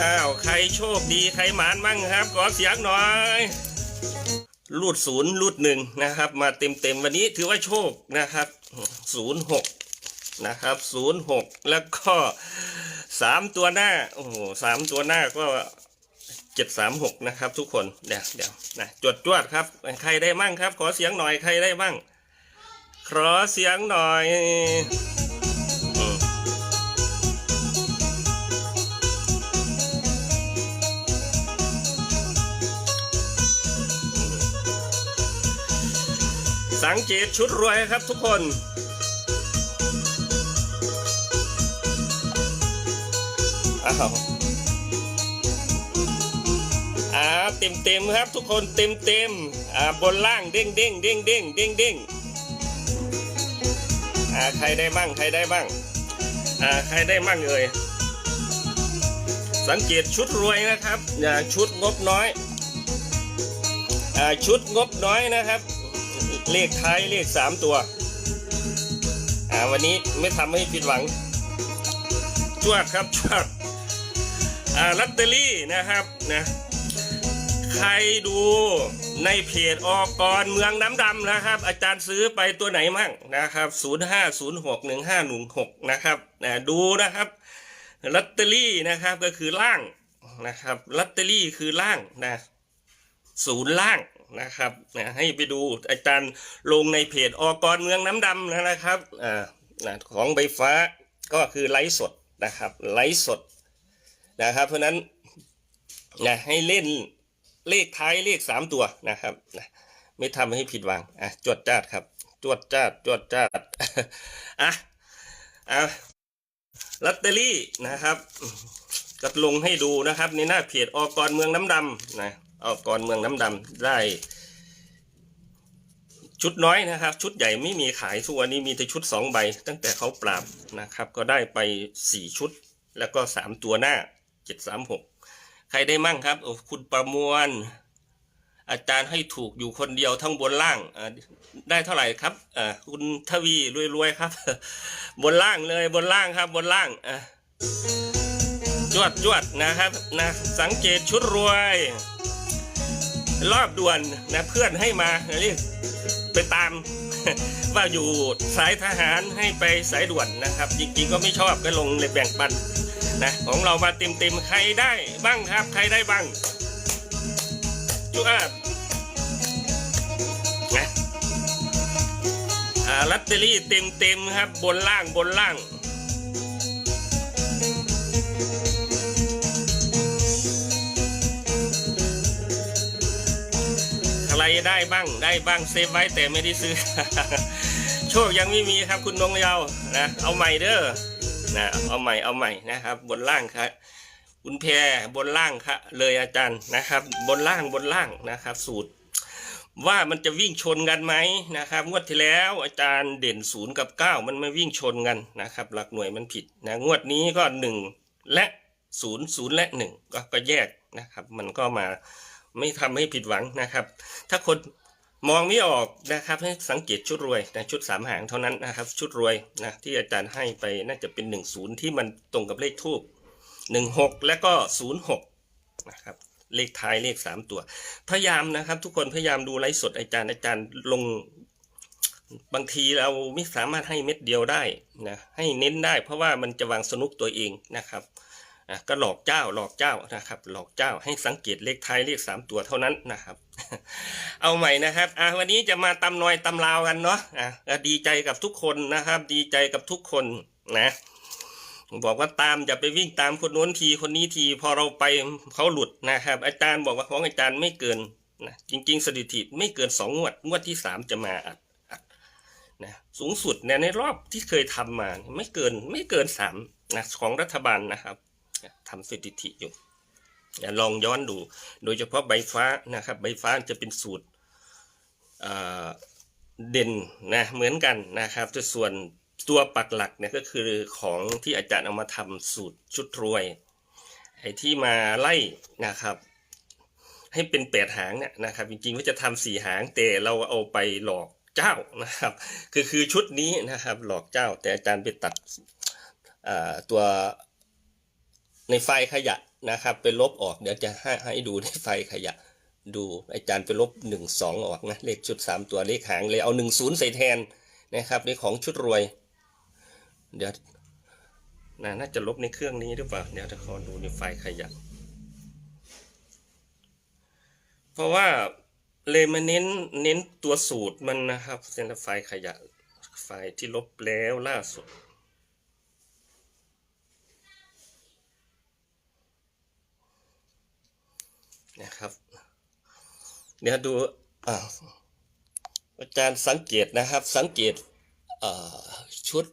อ้าว ใครโชคดีใครหมานมั่งครับขอเสียงหน่อยรูดศูนย์รูดหนึ่งนะครับ มาเต็มเต็มๆวันนี้ถือว่าโชคนะครับศูนย์หกนะครับศูนย์หกแล้วก็สามตัวหน้าโอ้โหสามตัวหน้าก็เจ็ดสามหกนะครับ ทุกคนเดี๋ยวเดี๋ยวนะจวดจวดครับ ใครได้มั่งครับ ขอเสียงหน่อยใครได้มั่งขอเสียงหน่อย สังเกตชุดรวยครับทุกคน อ้าวอ่าเต็มเต็มครับทุกคนเต็มเต็มอ่าบนล่างเด้งเด้งเด้งเด้งเด้งเด้งอ่าใครได้บ้างใครได้บ้างอ่าใครได้บ้างเลยสังเกตชุดรวยนะครับอย่าชุดงบน้อยอ่าชุดงบน้อยนะครับ เลขท้ายเลขสามตัว อ่าวันนี้ไม่ทำให้ผิดหวังจวดครับจวดอ่าลอตเตอรี่นะครับนะใครดูในเพจอกรเมืองน้ำดำนะครับ อาจารย์ซื้อไปตัวไหนมั่งนะครับ 05061516 นะครับนะดูนะครับลอตเตอรี่นะครับก็คือล่างนะครับลอตเตอรี่คือล่างนะ ศูนย์ล่างนะครับนะให้ไปดูอาจารย์ลงในเพจอกรเมืองน้ำดำนะครับอ่านะของใบฟ้าก็คือไลฟ์สดนะครับไลฟ์สดนะครับ เพราะฉะนั้นนะให้เล่นเลขท้ายเลขสามตัวนะครับนะไม่ทำให้ผิดหวังอะจวดจ้าดครับจวดจ้าดจวดจ้าดอะอะลอตเตอรี่นะครับก็ลงให้ดูนะครับในหน้าเพจอกรเมืองน้ำดำนะ อกรเมืองน้ำดำได้ชุดน้อยนะครับ ชุดใหญ่ไม่มีขายทุกวันนี้มีแต่ชุดสองใบ ตั้งแต่เขาปราบนะครับ ก็ได้ไปสี่ชุด แล้วก็สามตัวหน้าเจ็ดสามหกใครได้มั่งครับ คุณประมวล อาจารย์ให้ถูกอยู่คนเดียวทั้งบนล่าง ได้เท่าไหร่ครับคุณทวีรวยๆครับ บนล่างเลยบนล่างครับบนล่างจวดจวดนะครับนะสังเกตชุดรวย รอบด่วนนะเพื่อนให้มาเรียกไปตามว่าอยู่สายทหารให้ไปสายด่วนนะครับ จริงๆก็ไม่ชอบก็ลงเลยแบ่งปันนะของเรามาเต็มๆใครได้บ้างครับ ใครได้บ้างจุ๊บนะลอตเตอรี่เต็มๆครับบนล่างบนล่าง ได้บ้างได้บ้างเซฟไว้แต่ไม่ได้ซื้อ โชคยังไม่มีครับคุณนงเยาวนะเอาใหม่เด้อนะเอาใหม่เอาใหม่นะครับ บนล่างครับคุณแพรบนล่างครับเลยอาจารย์นะครับ บนล่างบนล่างนะครับ สูตร ว่ามันจะวิ่งชนกันไหมนะครับงวดที่แล้วอาจารย์เด่นศูนย์กับเก้ามันไมาวิ่งชนกันนะครับ หลักหน่วยมันผิดนะงวดนี้ก็หนึ่งและศูนย์ศูนย์และหนึ่งก็ก็แยกนะครับ มันก็มา ไม่ทำให้ผิดหวังนะครับ ถ้าคนมองไม่ออกนะครับ ให้สังเกตชุดรวยนะชุดสามหางเท่านั้นนะครับ ชุดรวยนะที่อาจารย์ให้ไปน่าจะเป็นหนึ่งศูนย์ที่มันตรงกับเลขทูบหนึ่งหกและก็ศูนย์หกนะครับเลขท้ายเลขสามตัว พยายามนะครับ ทุกคนพยายามดูไลฟ์สดอาจารย์อาจารย์ลงบางทีเราไม่สามารถให้เม็ดเดียวได้นะให้เน้นได้เพราะว่ามันจะวางสนุกตัวเองนะครับ ก็หลอกเจ้าหลอกเจ้านะครับ หลอกเจ้าให้สังเกตเลขท้ายเลขสามตัวเท่านั้นนะครับ เอาใหม่นะครับอะวันนี้จะมาตำนอยตำลาวกันเนาะอะดีใจกับทุกคนนะครับ ดีใจกับทุกคนนะบอกว่าตามอย่าไปวิ่งตามคนโน้นทีคนนี้ทีพอเราไปเขาหลุดนะครับ อาจารย์บอกว่าของอาจารย์ไม่เกินนะจริง ๆสถิติไม่เกินสองงวดงวดที่สามจะมาอัดนะสูงสุดเนี่ยในรอบที่เคยทำมา ไม่เกินไม่เกินสามนะของรัฐบาลนะครับ ทำสถิติอยู่ลองย้อนดู โดยเฉพาะใบฟ้านะครับ ใบฟ้าจะเป็นสูตรเเด่นนะเหมือนกันนะครับแต่ส่วนตัวปักหลักเนี่ยก็คือของที่อาจารย์เอามาทำสูตรชุดรวยไอ้ที่มาไล่นะครับ ให้เป็นแปดหางเนี่ยนะครับ จริงๆว่าจะทำสี่หางแต่เราเอาไปหลอกเจ้านะครับ คือคือชุดนี้นะครับ หลอกเจ้า แต่อาจารย์ไปตัดตัว ในไฟล์ขยะนะครับไปลบออกเดี๋ยวจะให้ให้ดูในไฟขยะ ดูอาจารย์ไปลบหนึ่งสองออกนะเลขชุดสามตัวเลขหางเลยเอาหนึ่งศูนย์ใส่แทนนะครับในของชุดรวย เดี๋ยวน่าน่าจะลบในเครื่องนี้หรือเปล่าเดี๋ยวจะขอดูในไฟขยะ เพราะว่าเลยมาเน้นเน้นตัวสูตรมันนะครับเส้นไฟขยะไฟที่ลบแล้วล่าสุด นะครับ เดี๋ยวดูอาจารย์สังเกตนะครับ สังเกตเชุด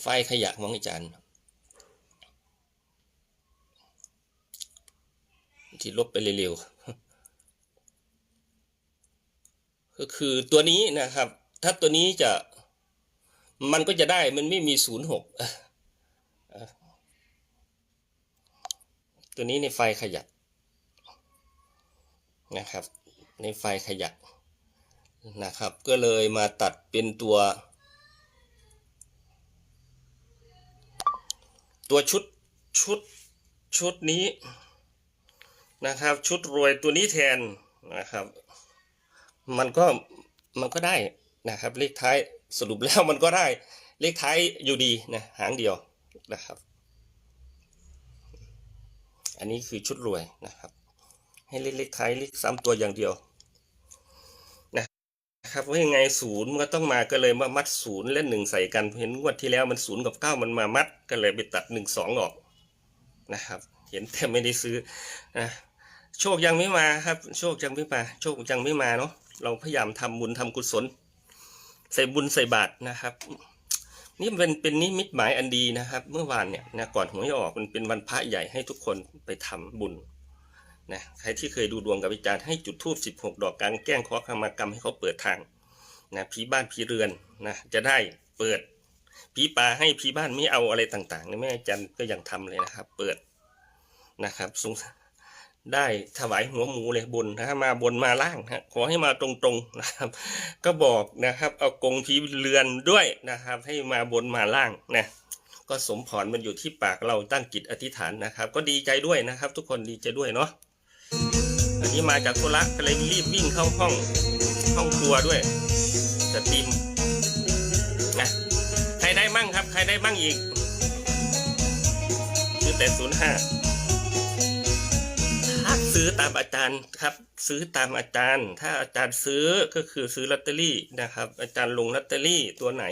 ไฟขยะของอาจารย์ที่ลบไปเร็วๆก็คือตัวนี้นะครับ ถ้าตัวนี้จะมันก็จะได้มันไม่มีศูนย์หก ตัวนี้ในไฟขยับนะครับ ในไฟขยับนะครับ ก็เลยมาตัดเป็นตัว ตัวชุดชุดชุดนี้นะครับ ชุดรวยตัวนี้แทนนะครับ มันก็มันก็ได้นะครับเลขท้ายสรุปแล้วมันก็ได้เลขท้ายอยู่ดีนะหางเดียวนะครับ อันนี้คือชุดรวยนะครับ ให้เลขเลขท้ายเลขสามตัวอย่างเดียวนะครับว่ายังไงศูนย์มันก็ต้องมาก็เลยมามัดศูนย์เล่นหนึ่งใส่กันเห็นงวดที่แล้วมันศูนย์กับเก้ามันมามัดก็เลยไปตัดหนึ่งสองออกนะครับ เห็นแต่ไม่ได้ซื้อนะโชคยังไม่มาครับ โชคยังไม่มา โชคยังไม่มาเนาะเราพยายามทำบุญทำกุศล ใส่บุญใส่บาตรนะครับ นี่เป็นเป็นนิมิตหมายอันดีนะครับ เมื่อวานเนี่ยนะก่อนหวยออกมันเป็นวันพระใหญ่ให้ทุกคนไปทำบุญนะใครที่เคยดูดวงกับอาจารย์ให้จุดธูป16 ดอกกลางแก้งขอขมากรรมให้เขาเปิดทางนะผีบ้านผีเรือนนะจะได้เปิดผีป่าให้ผีบ้านไม่เอาอะไรต่างๆนะแม่อาจารย์ก็ยังทำเลยนะครับ เปิดนะครับสง ได้ถวายหัวหมูเลยบนนะมาบนมาล่างฮะขอให้มาตรงๆนะครับ ก็บอกนะครับเอากงผีเรือนด้วยนะครับ ให้มาบนมาล่างนะก็สมพรมันอยู่ที่ปากเราตั้งจิตอธิษฐานนะครับ ก็ดีใจด้วยนะครับ ทุกคนดีใจด้วยเนาะอันนี้มาจากโคราชก็เลยรีบวิ่งเข้าห้องห้องครัวด้วยจะติมนะใครได้มั่งครับ ใครได้มั่งอีกคือแต่ศูนย์ห้า ซื้อตามอาจารย์ครับ ซื้อตามอาจารย์ ถ้าอาจารย์ซื้อก็คือซื้อลอตเตอรี่นะครับ อาจารย์ลงลอตเตอรี่ตัวไหน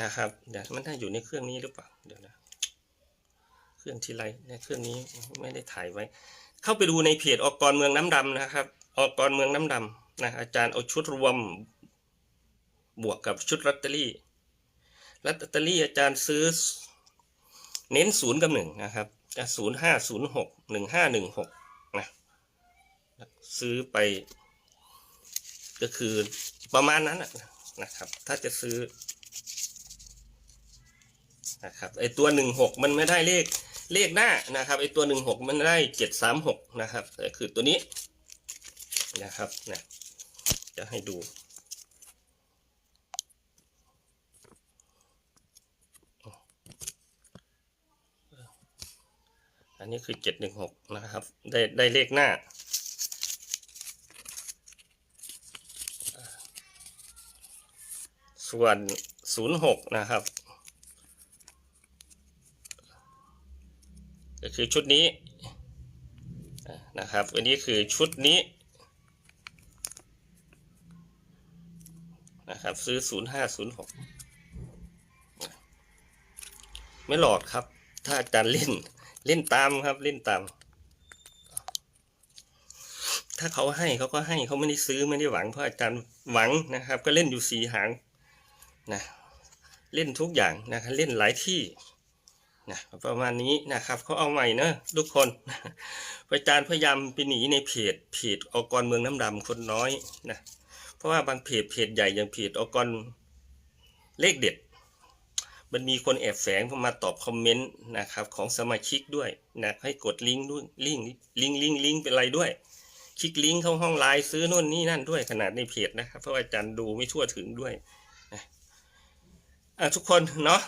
นะครับเดี๋ยวมันถ้าอยู่ในเครื่องนี้หรือเปล่าเดี๋ยวนะเครื่องทีไรในเครื่องนี้ไม่ได้ถ่ายไว้ เข้าไปดูในเพจออกกรเมืองน้ำดำนะครับ ออกกรเมืองน้ำดำนะอาจารย์เอาชุดรวมบวกกับชุดลอตเตอรี่ลอตเตอรี่อาจารย์ซื้อเน้นศูนย์กับหนึ่งนะครับศูนย์ห้าศูนย์หกหนึ่งห้าหนึ่งหก นะซื้อไป ก็คือประมาณนั้นนะครับ ถ้าจะซื้อนะครับไอตัวหนึ่งหกมันไม่ได้เลขเลขหน้านะครับไอตัวหนึ่งหกมันได้เจ็ดสามหกนะครับคือตัวนี้นะครับนะจะให้ดู อันนี้คือเจ็ดหนึ่งหกนะครับ ได้ได้เลขหน้า ส่วนศูนย์หกนะครับก็คือชุดนี้นะครับ อันนี้คือชุดนี้นะครับ ซื้อศูนย์ห้าศูนย์หกไม่หลอดครับ ถ้าอาจารย์เล่น เล่นตามครับเล่นตาม ถ้าเขาให้เขาก็ให้เขาไม่ได้ซื้อไม่ได้หวังเพราะอาจารย์หวังนะครับ ก็เล่นอยู่สีหางนะเล่นทุกอย่างนะครับเล่นหลายที่นะประมาณนี้นะครับเขาเอาใหม่เนอะทุกคนอาจารย์พยายามไปหนีในเพจเพจอกกรเมืองน้ำดำคนน้อยนะเพราะว่าบางเพจเพจใหญ่อย่างเพจอกรเลขเด็ด มันมีคนแอบแฝงเข้ามาตอบคอมเมนต์นะครับของสมาชิกด้วยนะให้กดลิงก์ด้วยลิงก์ลิงก์ลิงก์ลิงก์เป็นไรด้วย คลิกลิงก์เข้าห้องไลน์ซื้อนู่นนี่นั่นด้วยขนาดในเพจนะครับเพราะอาจารย์ดูไม่ทั่วถึงด้วยนะอะทุกคนเนาะ